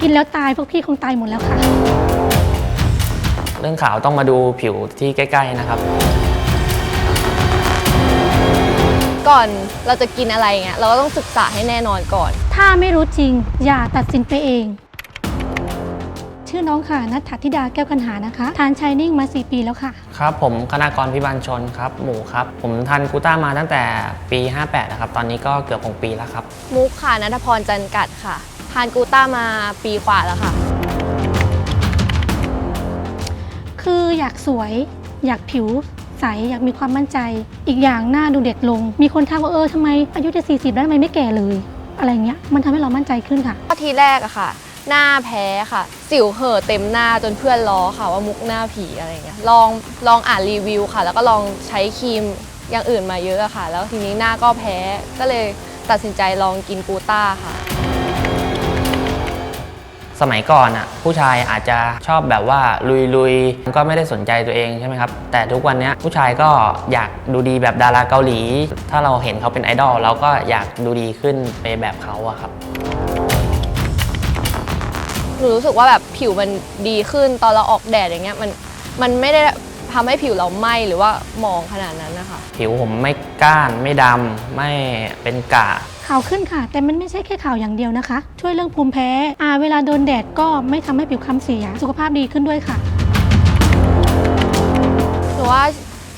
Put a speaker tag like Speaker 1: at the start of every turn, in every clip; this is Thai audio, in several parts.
Speaker 1: กินแล้วตายพวกพี่คงตายหมดแล้วค่ะ
Speaker 2: เรื่องขาวต้องมาดูผิวที่ใกล้ ๆนะครับ
Speaker 3: ก่อนเราจะกินอะไรเงี้ยเราก็ต้องศึกษาให้แน่นอนก่อน
Speaker 1: ถ้าไม่รู้จริง อย่าตัดสินไปเอง ชื่อน้องค่ะนัทธธิดาแก้วกันหานะคะ ทานชายนิ่งมา 4 ปีแล้วค่ะ
Speaker 2: ครับผมคณากรพิบัญชนครับ หมูครับ ผมทานกูต้ามาตั้งแต่ปี 58นะครับตอนนี้ก็เกือบ6ปีแล้วครับ
Speaker 3: มุกค่ะนัทพรจันกัดค่ะ ทานกูต้ามาปีกว่าแล้วค่ะ
Speaker 1: คืออยากสวย อยากผิวใส อยากมีความมั่นใจ อีกอย่างหน้าดูเด็กลง มีคนทักว่าเออทำไมอายุจะ 40 แล้วทำไมไม่แก่เลย อะไรเงี้ย มันทำให้เรามั่นใจขึ้นค่ะ
Speaker 3: ก็ทีแรกอะค่ะ หน้าแพ้ค่ะ สิวเห่อะเต็มหน้าจนเพื่อนล้อค่ะว่ามุกหน้าผีอะไรเงี้ยลองลองอ่านรีวิวค่ะ แล้วก็ลองใช้ครีมอย่างอื่นมาเยอะอะค่ะ แล้วทีนี้หน้าก็แพ้ก็เลยตัดสินใจลองกินกูต้าค่ะ
Speaker 2: สมัยก่อนอะผู้ชายอาจจะชอบแบบว่าลุยๆก็ไม่ได้สนใจตัวเองใช่ไหมครับ แต่ทุกวันเนี้ยผู้ชายก็อยากดูดีแบบดาราเกาหลี ถ้าเราเห็นเขาเป็นไอดอลเราก็อยากดูดีขึ้นไปแบบเขาอะครับ
Speaker 3: หนูรู้สึกว่าแบบผิวมันดีขึ้นตอนเราออกแดดอย่างเงี้ยมันมันไม่ได้ทำให้ผิวเราไหม้หรือว่าหมองขนาดนั้นนะคะ
Speaker 2: ผิวผมไม่ก้านไม่ดำไม่เป็นกระ
Speaker 1: ข่าวขึ้นค่ะ แต่มันไม่ใช่แค่ข่าวอย่างเดียวนะคะ ช่วยเรื่องภูมิแพ้ อ่า เวลาโดนแดดก็ไม่ทำให้ผิวคล้ำเสีย สุขภาพดีขึ้นด้วยค่ะ
Speaker 3: หนูว่า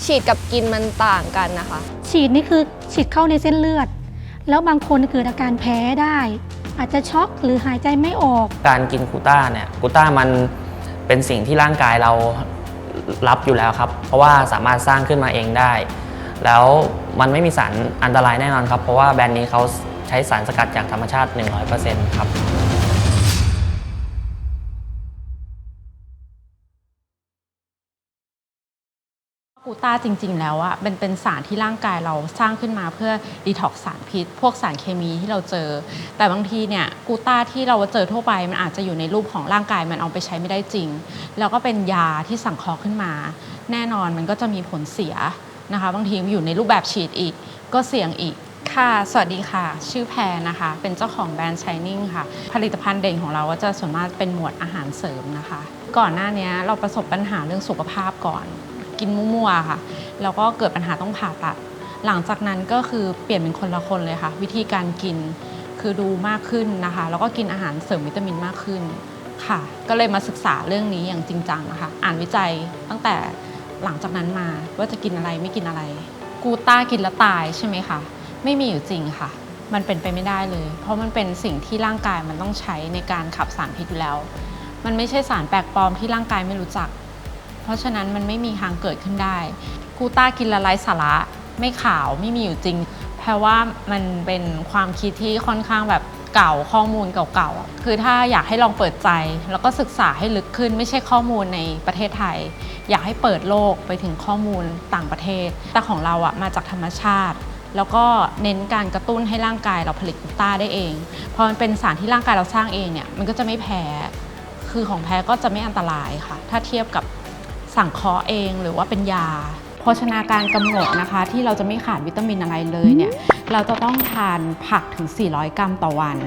Speaker 3: ฉีดกับกินมันต่างกันนะคะ
Speaker 1: ฉีดนี่คือฉีดเข้าในเส้นเลือด แล้วบางคนเกิดอาการแพ้ได้ อาจจะช็อกหรือหายใจไม่ออก
Speaker 2: การกินกูต้าเนี่ยกูต้ามันเป็นสิ่งที่ร่างกายเรารับอยู่แล้วครับ เพราะว่าสามารถสร้างขึ้นมาเองได้ แล้วมันไม่มีสารอันตรายแน่นอนครับ เพราะว่าแบรนด์นี้เขาใช้สารสกัดจากธรรมชาติ 100%ครับ
Speaker 4: กูต้าจริง ๆ แล้วอะเป็นเป็นสารที่ร่างกายเราสร้างขึ้นมาเพื่อดีท็อกสารพิษ พวกสารเคมีที่เราเจอ แต่บางทีเนี่ยกูต้าที่เราเจอทั่วไปมันอาจจะอยู่ในรูปของร่างกายมันเอาไปใช้ไม่ได้จริง แล้วก็เป็นยาที่สั่งเคอขึ้นมา แน่นอนมันก็จะมีผลเสีย นะคะ บางทีอยู่ในรูปแบบฉีดอีก ก็เสี่ยงอีกค่ะ สวัสดีค่ะ ชื่อแพรนะคะ เป็นเจ้าของแบรนด์ Shining ค่ะ ผลิตภัณฑ์เด่นของเราก็จะส่วนมากเป็นหมวดอาหารเสริมนะคะ ก่อนหน้านี้เราประสบปัญหาเรื่องสุขภาพก่อน กินมั่วๆค่ะ แล้วก็เกิดปัญหาต้องผ่าตัด หลังจากนั้นก็คือเปลี่ยนเป็นคนละคนเลยค่ะ วิธีการกินคือดูมากขึ้นนะคะ แล้วก็กินอาหารเสริมวิตามินมากขึ้นค่ะ ก็เลยมาศึกษาเรื่องนี้อย่างจริงจังนะคะ อ่านวิจัยตั้งแต่ หลังจากนั้นมาว่าจะกินอะไรไม่กินอะไร กูต้ากินแล้วตายใช่ไหมคะไม่มีอยู่จริงค่ะ มันเป็นไปไม่ได้เลย เพราะมันเป็นสิ่งที่ร่างกายมันต้องใช้ในการขับสารพิษอยู่แล้ว มันไม่ใช่สารแปลกปลอมที่ร่างกายไม่รู้จัก เพราะฉะนั้นมันไม่มีทางเกิดขึ้นได้ กูต้ากินละลายสาระไม่ขาวไม่มีอยู่จริง แปลว่ามันเป็นความคิดที่ค่อนข้างแบบเก่าข้อมูลเก่าๆอะคือถ้าอยากให้ลองเปิดใจ แล้วก็ศึกษาให้ลึกขึ้นไม่ใช่ข้อมูลในประเทศไทย อยากให้เปิดโลกไปถึงข้อมูลต่างประเทศ แต่ของเราอะมาจากธรรมชาติ แล้วก็เน้นการกระตุ้นให้ร่างกายเราผลิตกลูต้าได้เองพอมันเป็นสารที่ร่างกายเราสร้างเองเนี่ยมันก็จะไม่แพ้คือของแพ้ก็จะไม่อันตรายค่ะ ถ้าเทียบกับสั่งเคาะเองหรือว่าเป็นยา โภชนาการกำหนดนะคะ ที่เราจะไม่ขาดวิตามินอะไรเลยเนี่ยเราจะต้องทานผักถึง 400 กรัมต่อวัน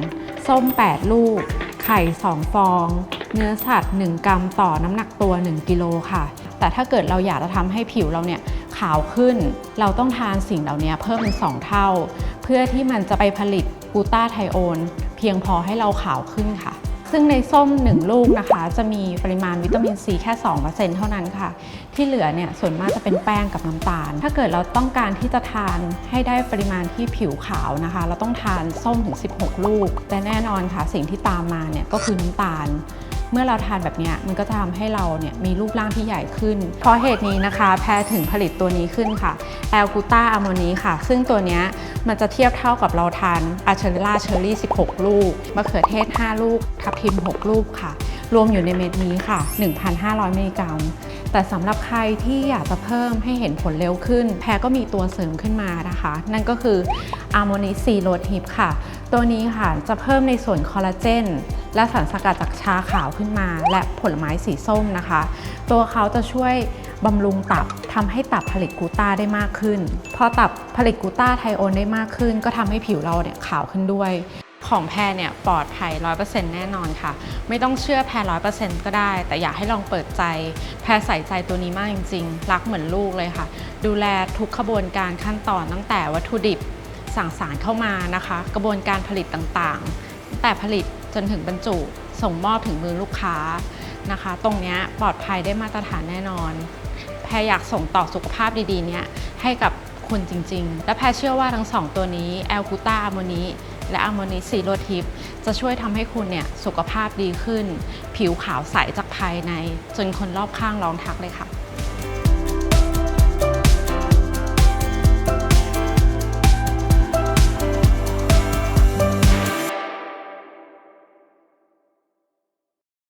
Speaker 4: ส้ม 8 ลูก ไข่ 2 ฟอง เนื้อสัตว์ 1 กรัมต่อน้ำหนักตัว 1 กิโลค่ะ แต่ถ้าเกิดเราอยากจะทำให้ผิวเราเนี่ยขาวขึ้น เราต้องทานสิ่งเหล่านี้เพิ่มเป็น 2 เท่า เพื่อที่มันจะไปผลิตกลูตาไทโอนเพียงพอให้เราขาวขึ้นค่ะ ซึ่งในส้ม 1 ลูกนะคะ จะมีปริมาณวิตามินซีแค่ 2%เท่านั้นค่ะ ที่เหลือเนี่ยส่วนมากจะเป็นแป้งกับน้ำตาล ถ้าเกิดเราต้องการที่จะทานให้ได้ปริมาณที่ผิวขาวนะคะ เราต้องทานส้มถึง 16 ลูก แต่แน่นอนค่ะ สิ่งที่ตามมาเนี่ยก็คือน้ำตาล เมื่อเราทานแบบนี้มันก็จะทำให้เราเนี่ยมีรูปร่างที่ใหญ่ขึ้น เพราะเหตุนี้นะคะ แพรถึงผลิตตัวนี้ขึ้นค่ะแอลกูต้าอะโมนีค่ะ ซึ่งตัวนี้มันจะเทียบเท่ากับเราทานอาเชอริล่าเชอรี่ 16 ลูกมะเขือเทศ 5 ลูก ทับทิม 6 ลูกค่ะ รวมอยู่ในเม็ดนี้ค่ะ 1,500 มิลลิกรัมแต่สำหรับใครที่อยากจะเพิ่มให้เห็นผลเร็วขึ้น แพรก็มีตัวเสริมขึ้นมานะคะ นั่นก็คืออะโมนิซีโรดฮิปค่ะ ตัวนี้ค่ะจะเพิ่มในส่วนคอลลาเจน และสารสกัดจากชาขาวขึ้นมา และผลไม้สีส้มนะคะ ตัวเขาจะช่วยบำรุงตับทำให้ตับผลิตกูต้าได้มากขึ้น พอตับผลิตกูต้าไทโอนได้มากขึ้น ก็ทำให้ผิวเราเนี่ยขาวขึ้นด้วยของแพรเนี่ยปลอดภัย 100%แน่นอนค่ะ ไม่ต้องเชื่อแพร100%ก็ได้ แต่อยากให้ลองเปิดใจ แพรใส่ใจตัวนี้มากจริง ๆ รักเหมือนลูกเลยค่ะ ดูแลทุกขบวนการขั้นตอนตั้งแต่วัตถุดิบสั่งสารเข้ามานะคะ กระบวนการผลิตต่างๆตั้งแต่ผลิต จนถึงบรรจุส่งมอบถึงมือลูกค้านะคะ ตรงนี้ปลอดภัยได้มาตรฐานแน่นอน แพรอยากส่งต่อสุขภาพดีๆเนี้ยให้กับคุณจริง ๆ และแพรเชื่อว่าทั้งสองตัวนี้แอลกูตาอะโมนิและอะโมนิซีโรทิปจะช่วยทำให้คุณเนี่ยสุขภาพดีขึ้น ผิวขาวใสจากภายใน จนคนรอบข้างร้องทักเลยค่ะ